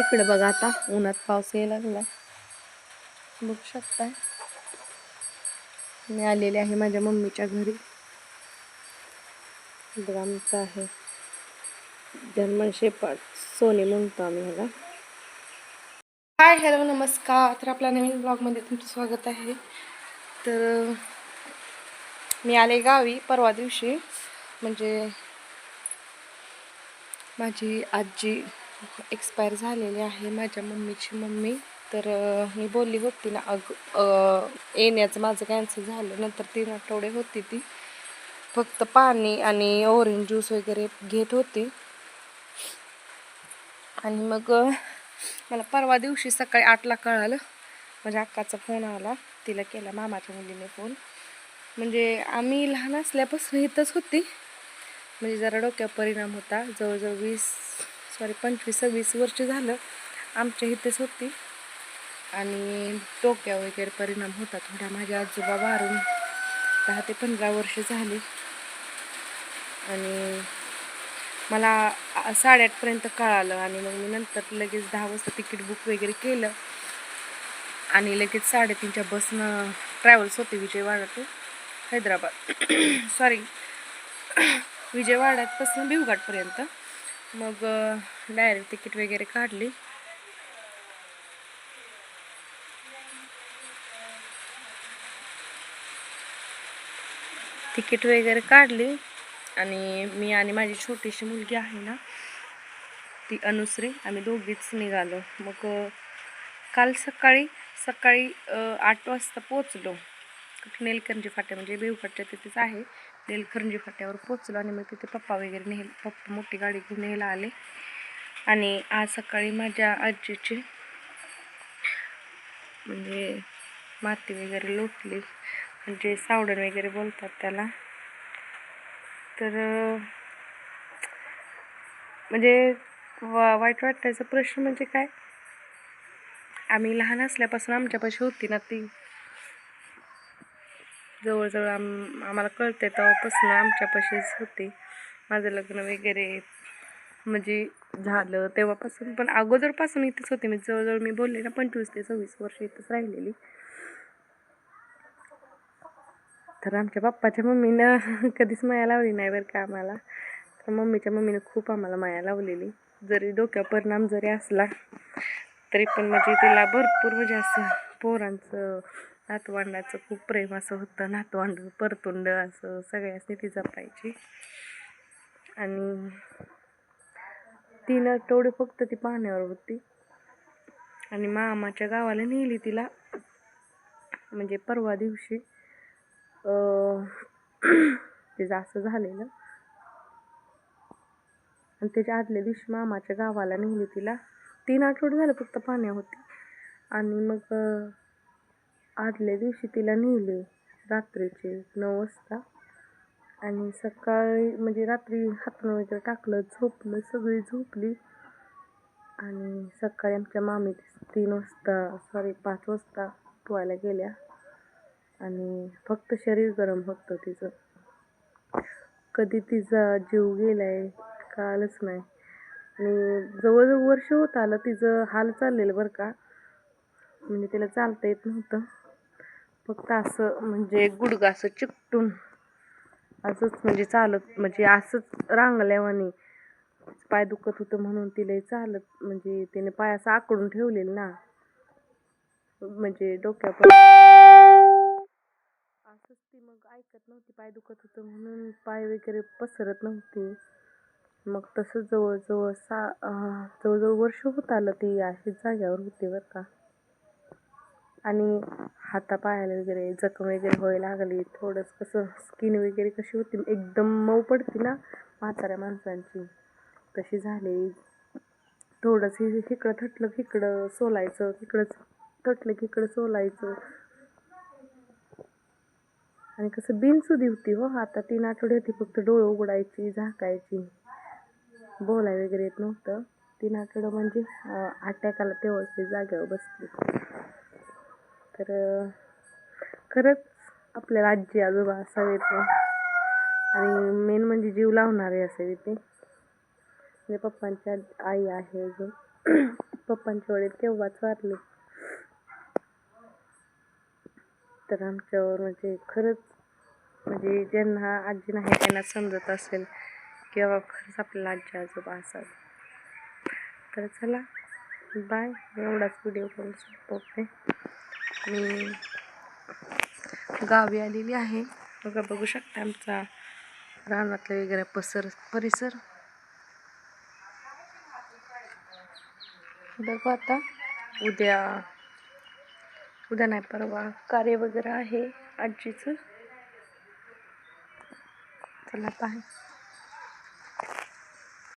इकडे बघा आता उन्हात पाऊस यायला लागला बघू शकताय. मी आलेले आहे माझ्या मम्मीच्या घरी. बघा आमचं आहे. जर्मन शेपाट सोने म्हणतो आम्ही ह्याला. हाय हॅलो नमस्कार. तर आपल्या नवीन ब्लॉगमध्ये तुमचं स्वागत आहे. तर मी आले गावी परवा दिवशी. म्हणजे माझी आजी एक्सपायर झालेली आहे माझ्या मम्मीची मम्मी. तर मी बोलली होती ना अग येण्याचं माझं कॅन्सल झालं नंतर तीन आठवडे होती ती. फक्त पाणी आणि ओरेंज ज्यूस वगैरे घेत होती. आणि मग मला परवा दिवशी सकाळी आठला कळालं. माझ्या अक्काचा फोन आला. तिला केला मामाच्या मुलीने फोन म्हणजे आम्ही लहान असल्यापासून इथंच होती. म्हणजे जरा डोक्यावर परिणाम होता. जवळजवळ वीस सॉरी पंचवीस सव्वीस वर्ष झालं आमच्या इथेच होती. आणि डोक्या वगैरे परिणाम होता. थोडा माझ्या आजोबा वारून दहा ते पंधरा वर्ष झाली. आणि मला साडेआठपर्यंत कळालं आणि मग मी नंतर लगेच दहा वाजता तिकीट बुक वगैरे केलं. आणि लगेच साडेतीनच्या बसनं ट्रॅव्हल्स होते विजयवाडा टू हैदराबाद. सॉरी विजयवाड्यापासून भिवघाटपर्यंत. मग डायरेक्ट तिकीट वगैरे काढली. तिकीट वगैरे काढली. आणि मी आणि माझी छोटीशी मुलगी आहे ना ती अनुसरी आम्ही दोघीच निघालो. मग काल सकाळी सकाळी आठ वाजता पोचलो नेलकंजी फाट्या म्हणजे बेवफाट्या तिथेच आहे. लेलखरंजी फाट्यावर पोचलो आणि मग तिथे पप्पा वगैरे नेल पप्पा मोठी गाडी घेऊन न्यायला आले. आणि आज सकाळी माझ्या आजीची म्हणजे माती वगैरे लोटली. म्हणजे सावडण वगैरे बोलतात त्याला. तर म्हणजे वा वाईट वाटायचा प्रश्न म्हणजे काय? आम्ही लहान असल्यापासून आमच्यापाशी होती ना ती. जवळजवळ आम आम्हाला कळते तेव्हापासून आमच्यापाशीच होते. माझं लग्न वगैरे म्हणजे झालं तेव्हापासून पण अगोदरपासून इथेच होते. मी जवळजवळ मी बोलले ना पंचवीस ते सव्वीस वर्ष इथंच राहिलेली. तर आमच्या पप्पाच्या मम्मीनं कधीच माया लावली नाही बरं का आम्हाला. तर मम्मीच्या मम्मीनं खूप आम्हाला माया लावलेली. जरी डोक्यावर परिणाम जरी असला तरी पण म्हणजे तिला भरपूर म्हणजे असं पोरांचं नातवंडाचं खूप प्रेम असं होतं. नातवंड परतुंड असं सगळ्यासनी ती जपायची. आणि तीन आठवडे फक्त ती पाण्यावर होती. आणि मामाच्या गावाला नेली तिला. म्हणजे परवा दिवशी तिचं असं झालेलं. आणि त्याच्या आदल्या दिवशी मामाच्या गावाला नेली तिला. तीन आठवडे झाले फक्त पाण्या होती. आणि मग आदल्या दिवशी तिला नेले रात्रीचे नऊ वाजता. आणि सकाळी म्हणजे रात्री हातून वगैरे टाकलं झोपलं सगळी झोपली. आणि सकाळी आमच्या मामी तीन वाजता सॉरी पाच वाजता पोहायला गेल्या. आणि फक्त शरीर गरम होतं तिचं. कधी तिचा जीव गेलाय कळालंच नाही. आणि जवळजवळ वर्ष होत आलं तिचं हाल चाललेलं बरं का. म्हणजे तिला चालता येत नव्हतं. फक्त असं म्हणजे गुडघं असं चिकटून असंच म्हणजे चालत म्हणजे असंच रांगल्यावाने पाय दुखत होतं म्हणून तिला चालत म्हणजे तिने पाय असं आकडून ठेवलेलं ना. म्हणजे डोक्यापर्यंत असंच ती मग ऐकत नव्हती पाय दुखत होतं म्हणून पाय वगैरे पसरत नव्हती. मग तसं जवळजवळ सा जवळजवळ वर्ष होत आलं ती अशीच जाग्यावर होती बरं का. आणि हातापायाला वगैरे जखम वगैरे व्हायला लागली. थोडंसं कसं स्किन वगैरे कशी होती एकदम मऊ पडती ना म्हाताऱ्या माणसांची. तशी झाली. थोडंसं हि- इकडं थटलं की इकडं सोलायचं इकडं थटलं की इकडं सोलायचं. आणि कसं बिनसुदी होती हो. आता तीन आठवडे होती फक्त डोळं उघडायची झाकायची. बोलाय वगैरे येत नव्हतं. तीन आठवडं म्हणजे अटॅक आला तेव्हाच ते जागेवर बसली. तर खरंच आपल्याला आजी आजोबा असावे ते. आणि मेन म्हणजे जीव लावणारे असावे ते. म्हणजे पप्पांच्या आई आहे अजून. पप्पांचे वडील केव्हाच वारले. तर आमच्यावर म्हणजे खरंच म्हणजे ज्यांना आजी नाही त्यांना समजत असेल किंवा खरंच आपल्याला आजी आजोबा असावे. तर चला बाय एवढाच व्हिडिओ करून संपवते. मी गावी आलेली आहे. बघा बघू शकता आमचा रानातला वगैरे पसर परिसर. बघू आता उद्या उद्या नाही परवा कार्य वगैरे आहे आजीचं. चला बाय